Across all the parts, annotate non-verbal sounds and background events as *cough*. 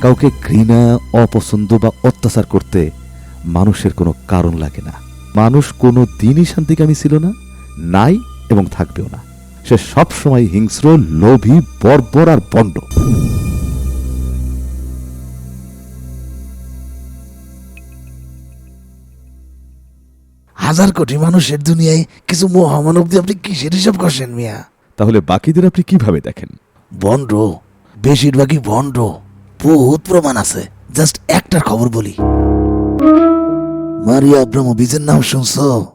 কাউকে ঘৃণা অপছন্দ বা অত্যাচার করতে মানুষের কোনো কারণ লাগে না। মানুষ কোনো দিনই শান্তিকামী ছিল না নাই এবং থাকবেও না। সে সবসময় হিংস্র লোভী বর্বর আর বন্ড। হাজার কোটি মানুষের দুনিয়ায় কিছু মহামানব দিয়ে আপনি কিসের হিসাব করছেন মিয়া? তাহলে বাকিদের আপনি কীভাবে দেখেন? বন্ড বেশিরভাগই ভণ্ড বহুত প্রমাণ আছে। জাস্ট একটার খবর বলি। মারিয়া আব্রামোভিচের নাম শুনছো?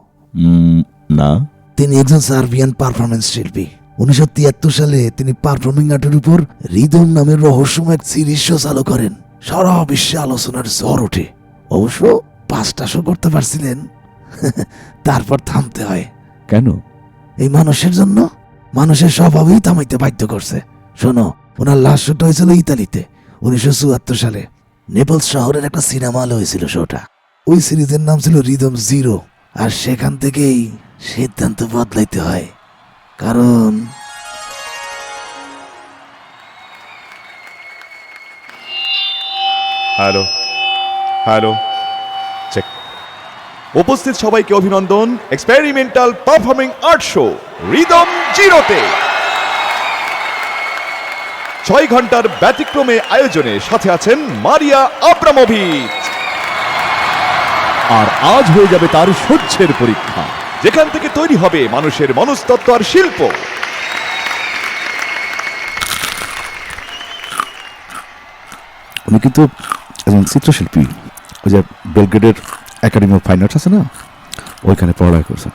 না। তিনি একজন সার্বিয়ান পারফরমেন্স শিল্পী। উনিশশো তিয়াত্তর সালে তিনি পারফর্মিং আর্টের উপর রিদম নামের রহস্যময় এক সিরিজ শো চালু করেন। সারা বিশ্বে আলোচনার ঝড় ওঠে। অবশ্য পাঁচটা শো করতে পারছিলেন। তারপর থামতে হয়। কেন? এই মানুষের জন্য? মানুষের স্বভাবেই থামাইতে বাধ্য করছে। শোনো ওনার লাস্ট শোটা হয়েছিল ইতালিতে। উনিশশো চুয়াত্তর সালে নেপলস শহরের একটা সিনেমা হলে হয়েছিল শোটা। ওই সিরিজের নাম ছিল রিদম জিরো। আর সেখান থেকেই সিদ্ধান্ত বদলাইতে হয়। কারণ হ্যালো হ্যালো চেক উপস্থিত সবাইকে অভিনন্দন experimental performing art show rhythm জিরোতে। ছয় ঘণ্টার ব্যতিক্রমে আয়োজনে সাথে আছেন মারিয়া আব্রামোভিচ। আর আজ হয়ে যাবে তার সহ্যের পরীক্ষা। যেখান থেকে তৈরি হবে মানুষের মনস্তত্ত্ব আর শিল্প। উনি কিন্তু একজন চিত্রশিল্পী। ওই যে বেলগ্রেডের একাডেমি অফ ফাইন আর্টস আছে না? ওইখানে পড়ালেখা করছেন।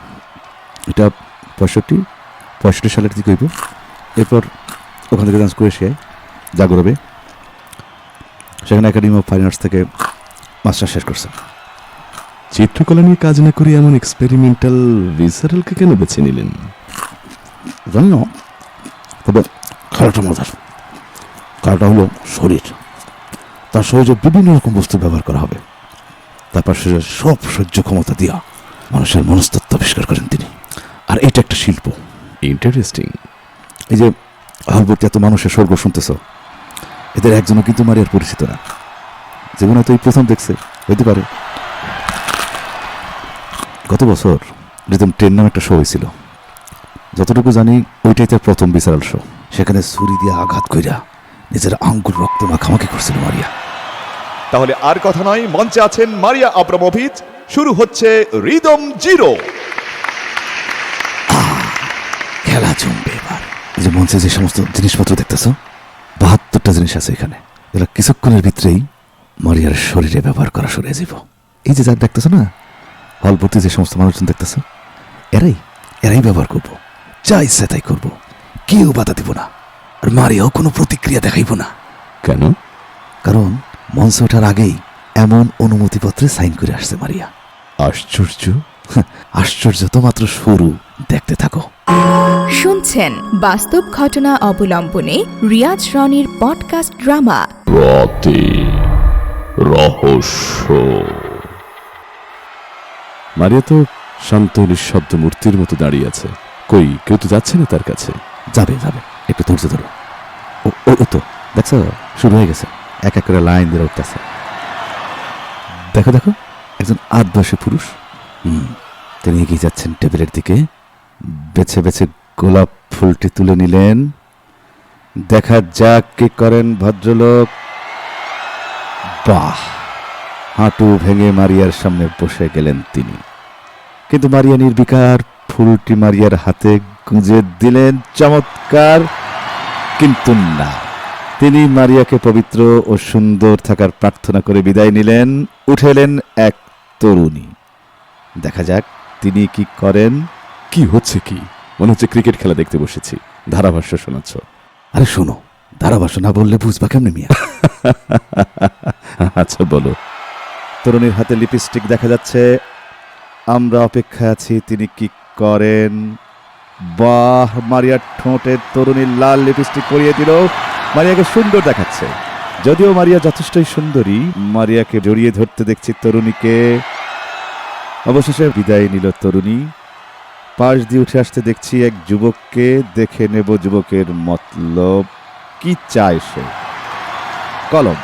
এটা পঁয়ষট্টি পঁয়ষট্টি সালের দিকে হইব। এরপর ওখান থেকে ডান্স করে সে জাগরবে সেখানে একাডেমি অফ ফাইন আর্টস থেকে মাস্টার শেষ করছে। চিত্রকলা নিয়ে কাজ না করে এমন এক্সপেরিমেন্টাল ভিসারালকে কেন বেছে নিলেন? জানি না। তবে খেলাটা মজার। খেলাটা হলো শরীর। তার শরীরে বিভিন্ন রকম বস্তু ব্যবহার করা হবে। তারপর সে সব সহ্য ক্ষমতা দিয়া মানুষের মনস্তত্ত্ব আবিষ্কার করেন তিনি। আর এটা একটা শিল্প। ইন্টারেস্টিং এই যে হলবর্তী এত মানুষের স্বর্গ শুনতেছ। এদের একজনও কিন্তু মারিয়ার পরিচিত না। জীবনে তো এই প্রথম দেখছে হইতে পারে। গত বছর রিদম ট্রেন নামে একটা শো হয়েছিল। যতটুকু জানি ওইটাই তার প্রথম বিচারাল শো সেখানে ছুরি দিয়ে আঘাত কইরা নিজের আঙ্গুর রক্ত মাখামাখি করছিল মারিয়া। তাহলে আর কথা নয় মঞ্চে আছেন মারিয়া আব্রামোভিচ শুরু হচ্ছে রিদম জিরো। খেলা জমবে এবার। যে মঞ্চে যে সমস্ত জিনিসপত্র দেখতেছ বাহাত্তরটা জিনিস আছে এখানে। এগুলো কিছুক্ষণের ভিতরেই মারিয়ার শরীরে ব্যবহার করা শুরু যাব এই যে যার দেখতেছ না হল ভর্তি যে সমস্ত মানুষজন দেখতেছ এরাই এরাই ব্যবহার করব। যা ইচ্ছা তাই করব। কেউ বাধা দিব না। আর মারিয়াও কোনো প্রতিক্রিয়া দেখাইব না। কেন? কারণ মঞ্চে ওঠার আগেই এমন অনুমতিপত্রে সাইন করে আসছে মারিয়া। আশ্চর্য। আশ্চর্য তো মাত্র শুরু দেখতে থাকো। শুনছেন বাস্তব ঘটনা অবলম্বনে রিয়াজ রনির পডকাস্ট ড্রামা রাতে রহস্য। মারিয়া তো শান্ত নিঃশব্দ মূর্তির মতো দাঁড়িয়ে আছে। কই, কেউ তো যাচ্ছে না তার কাছে। যাবে যাবে। একটু ধৈর্য ধরো। ও, ও- তো, দেখছ? শুরু হয়ে গেছে। এক এক করে লাইন দিয়ে উঠতেছে। দেখো দেখো, একজন আট পুরুষ। হুম, তিনি এগিয়ে যাচ্ছেন টেবিলের দিকে। বেছে বেছে গোলাপ ফুলটি তুলে নিলেন। দেখা যাক কি করেন ভদ্রলোক। বাহ! হাঁটু ভেঙে মারিয়ার সামনে বসে গেলেন তিনি। কিন্তু মারিয়া নির্বিকার ফুলটি মারিয়ার হাতে গুঁজে দিলেন, চমৎকার! কিন্তু না। তিনি মারিয়াকে পবিত্র ও সুন্দর থাকার প্রার্থনা করে বিদায় নিলেন, উঠে এলেন এক তরুণী। দেখা যাক তিনি কি করেন। কি হচ্ছে কি? মনে হচ্ছে ক্রিকেট খেলা দেখতে বসেছি। ধারাভাষ্য শোনাচ্ছ। আরে শোনো ধারাভাষ্য না বললে বুঝবা কেমনে মিয়া? *laughs* আচ্ছা বলো। তরুণীর হাতে লিপস্টিক দেখা যাচ্ছে। আমরা অপেক্ষায় আছি তিনি কি করেন? বাহ মারিয়ার ঠোঁটে তরুণীর লাল লিপস্টিক পরিয়ে দিল। মারিয়াকে সুন্দর দেখাচ্ছে। যদিও মারিয়া যথেষ্টই সুন্দরী মারিয়াকে জড়িয়ে ধরতে দেখছি তরুণীকে। অবশেষে বিদায় নিল তরুণী। পাশ দিয়ে উঠে আসতে দেখছি এক যুবককে দেখে নেব যুবকের মতলব। কি চায় সে? কলম।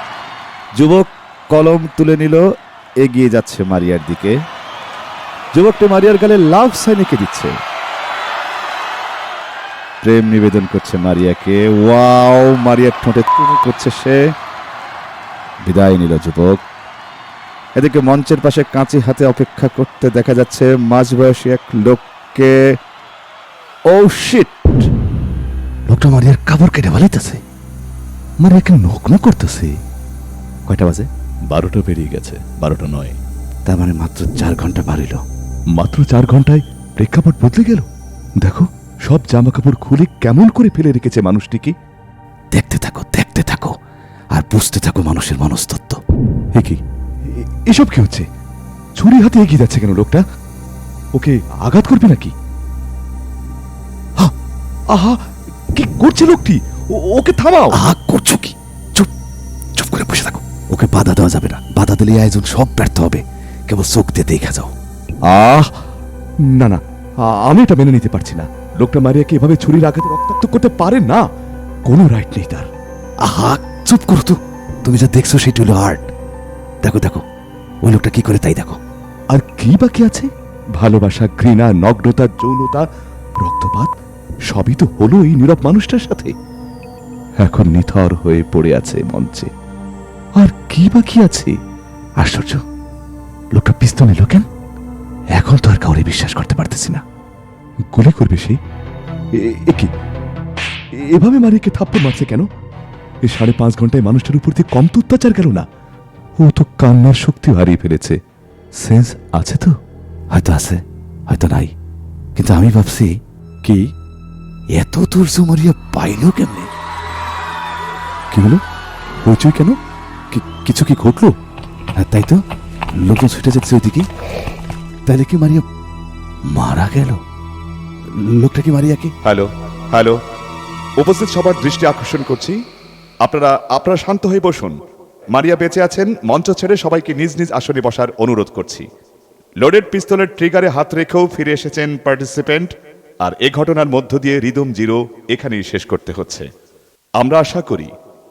যুবক কলম তুলে নিল, এগিয়ে যাচ্ছে মারিয়ার দিকে। যুবকটি মারিয়ার গালে লাভ সাইন এঁকে দিচ্ছে। প্রেম নিবেদন করছে মারিয়াকে। ওয়াও, মারিয়ার ঠোঁটে তুমি করছে সে। বিদায় নিল যুবক। এদিকে মঞ্চের পাশে কাঁচি হাতে অপেক্ষা করতে দেখা যাচ্ছে মাঝবয়সী এক লোককে ও শিট লোকটা মারিয়ার কাপড় কেটে ভালাইতেছে মারিয়াকে নগ্ন করতেছে। কয়টা বাজে? বারোটা পেরিয়ে গেছে বারোটা নয়। তার মানে মাত্র চার ঘণ্টা বাড়িল মাত্র চার ঘন্টায় প্রেক্ষাপট বদলে গেল। দেখো সব জামা কাপড় খুলে কেমন করে ফেলে রেখেছে মানুষটিকে। দেখতে থাকো দেখতে থাকো আর বুঝতে থাকো মানুষের মনস্তত্ত্ব। এ কি? এসব কি হচ্ছে? ছুরি হাতে এগিয়ে যাচ্ছে কেন লোকটা? ওকে আঘাত করবে নাকি? আহা কি করছে লোকটি? ওকে থামাও। আহা করছ কি? চুপ চুপ করে বসে থাকো। ওকে বাধা দেওয়া যাবে না। বাধা দিলে আয়োজন সব ব্যর্থ হবে। কেবল চোখ দিয়ে দেখা যাও। আহ না না আমি এটা মেনে নিতে পারছি না। লোকটা মারিয়াকে এভাবে ছুরির আঘাতে রক্তাক্ত করতে পারে না? কোনো রাইট নেই তার। আহা চুপ করো তো। তুমি যা দেখছ সেটি হলো আর্ট দেখো দেখো ওই লোকটা কি করে তাই দেখো। আর কি বাকি আছে? ভালোবাসা, ঘৃণা, নগ্নতা, যৌনতা, রক্তপাত, সবই তো হলো এই নীরব মানুষটার সাথে। এখন নিথর হয়ে পড়ে আছে মঞ্চে। আর কি বাকি আছে? আশ্চর্য। লোকটা পিস্তল নিল কেন? এখন তো আর কাউরে বিশ্বাস করতে পারতেছি না। গুলি করবে সে? এ- এ কি? এ- এভাবে মারিকে থাপ্পড় মারছে কেন? এই সাড়ে পাঁচ ঘন্টায় মানুষটার উপর দিয়ে কম তো অত্যাচার গেল না। ও তো কান্নার শক্তি হারিয়ে ফেলেছে। সেন্স আছে তো? হয়তো আছে, হয়তো নাই। কিন্তু আমি ভাবছি, কি? এত ধৈর্য মারিয়া পাইলো কেমনে? কি হলো? হইচই কেন? কিছু কি ঘটলো? আর তাই তো। লোকজন ছুটে যাচ্ছে ওইদিকে। তাহলে কি মারিয়া মারা গেল? লোকটা কি মারিয়াকে হ্যালো হ্যালো। উপস্থিত সবার দৃষ্টি আকর্ষণ করছি। আপনারা আপনারা শান্ত হয়ে বসুন। মারিয়া বেঁচে আছেন, মঞ্চ ছেড়ে সবাইকে নিজ নিজ আসনে বসার অনুরোধ করছি। লোডেড পিস্তলের ট্রিগারে হাত রেখেও ফিরে এসেছেন পার্টিসিপেন্ট। আর এ ঘটনার মধ্য দিয়ে রিদম জিরো এখানেই শেষ করতে হচ্ছে। আমরা আশা করি,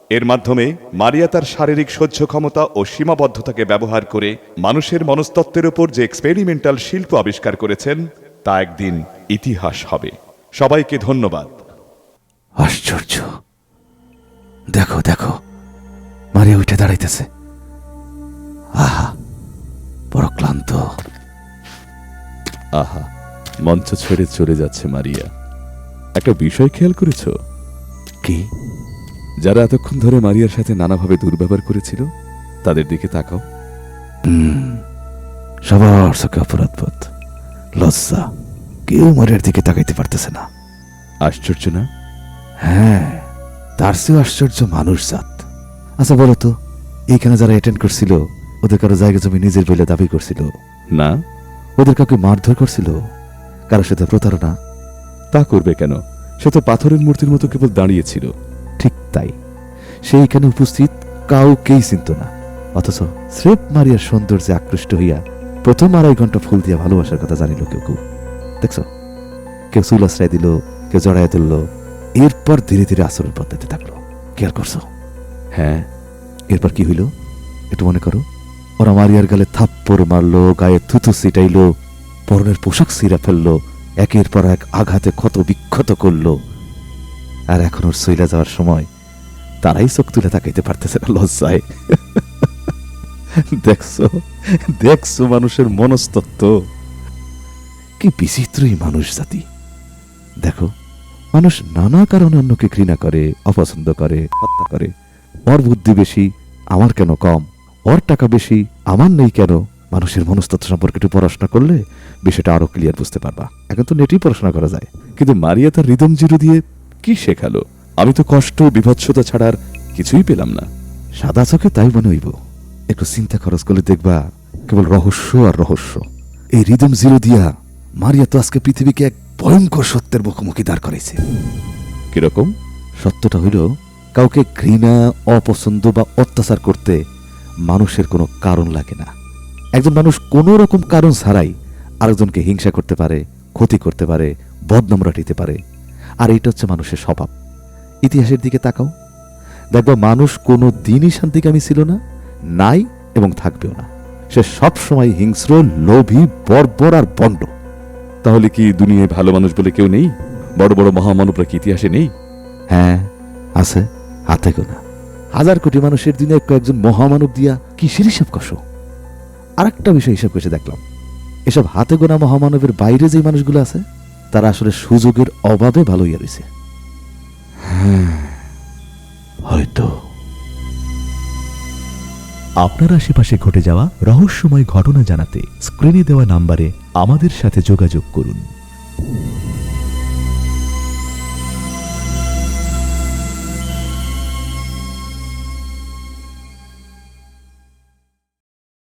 এর মাধ্যমে মারিয়া তার শারীরিক সহ্য ক্ষমতা ও সীমাবদ্ধতাকে ব্যবহার করে মানুষের মনস্তত্ত্বের উপর যে এক্সপেরিমেন্টাল শিল্প আবিষ্কার করেছেন, তা একদিন ইতিহাস হবে। সবাইকে ধন্যবাদ। আশ্চর্য। দেখো দেখো, মারিয়া উঠে দাঁড়াইতেছে। আহা, বড় ক্লান্ত। আহা মঞ্চ ছেড়ে চলে যাচ্ছে মারিয়া। একটা বিষয় খেয়াল করেছ? কি? যারা এতক্ষণ ধরে মারিয়ার সাথে নানাভাবে দুর্ব্যবহার করেছিল তাদের দিকে তাকাও। সবার চোখে অপরাধ বোধ লজ্জা কেউ মারিয়ার দিকে তাকাইতে পারতেছে না। আশ্চর্য না? হ্যাঁ তার চেয়েও আশ্চর্য মানুষ জাত। আচ্ছা বলো তো এইখানে যারা অ্যাটেন্ড করছিল ওদের কারও জায়গা জমি নিজের বলে দাবি করছিল? না। ওদের কাউকে মারধর করছিল? কারোর সাথে প্রতারণা? তা করবে কেন? সে তো পাথরের মূর্তির মতো কেবল দাঁড়িয়েছিল। ঠিক তাই। সেইখানে উপস্থিত কাউকেই চিনত না। অথচ স্রেফ মারিয়ার সৌন্দর্যে আকৃষ্ট হইয়া প্রথম আড়াই ঘণ্টা ফুল দিয়া ভালোবাসার কথা জানিল কেউ কেউ। দেখছ? কেউ চুল আশ্রয় দিল কেউ জড়াইয়া তুলল এরপর ধীরে ধীরে আচরণ বদলাতে থাকল। খেয়াল করছ? হ্যাঁ। এরপর কি হইল? একটু মনে করো। ওরা মারিয়ার গালে থাপ্পড় মারলো, গায়ে থুতু ছিটাইলো, পরনের পোশাক ছিঁড়া ফেলল, একের পর এক আঘাতে ক্ষত বিক্ষত করল। আর এখন ওর সইলা যাওয়ার সময় তারাই চোখ তুলে তাকাইতে পারতেছে না লজ্জায়। দেখছ? দেখছ মানুষের মনস্তত্ত্ব? কি বিচিত্রই মানুষ জাতি। দেখো, মানুষ নানা কারণে অন্যকে ঘৃণা করে, অপছন্দ করে, হত্যা করে। ওর বুদ্ধি বেশি, আমার কেন কম? ওর টাকা বেশি, আমার নেই কেন? মানুষের মনস্তত্ত্ব সম্পর্কে একটু পড়াশোনা করলে বিষয়টা আরও ক্লিয়ার বুঝতে পারবা। এখন তো নেটেই পড়াশোনা করা যায়। কিন্তু মারিয়া তার রিদম জিরো দিয়ে কি শেখালো? আমি তো কষ্ট, বিভৎসতা ছাড়ার কিছুই পেলাম না। সাদা চোখে তাই মনে হইব। একটু চিন্তা খরচ করলে দেখবা কেবল রহস্য আর রহস্য। এই রিদম জিরো দিয়া মারিয়া তো আজকে পৃথিবীকে এক ভয়ঙ্কর সত্যের মুখোমুখি দাঁড় করাইছে। কীরকম? সত্যটা হইল, কাউকে ঘৃণা, অপছন্দ বা অত্যাচার করতে মানুষের কোনো কারণ লাগে না। একজন মানুষ কোনো রকম কারণ ছাড়াই আরেকজনকে হিংসা করতে পারে ক্ষতি করতে পারে বদনাম রাটিতে পারে। আর এটা হচ্ছে মানুষের স্বভাব। ইতিহাসের দিকে তাকাও। দেখবা মানুষ কোনো দিনই শান্তিকামী ছিল না নাই এবং থাকবেও না। সে সবসময় হিংস্র লোভী বর্বর আর বন্ড। তাহলে কি দুনিয়ায় ভালো মানুষ বলে কেউ নেই? বড় বড় মহামানবরা কি ইতিহাসে নেই? হ্যাঁ আছে হাতে গোনা। হাজার কোটি মানুষের দিনে কয়েকজন মহামানব দিয়া কিসের হিসাব কষো আরেকটা বিষয় হিসাব কষে দেখলাম। এসব হাতে গোনা মহামানবের বাইরে যে মানুষগুলো আছে, তারা আসলে সুযোগের অভাবে ভালো ইয়া রয়েছে হয়তো। আপনার আশেপাশে ঘটে যাওয়া রহস্যময় ঘটনা জানাতে স্ক্রিনে দেওয়া নাম্বারে আমাদের সাথে যোগাযোগ করুন।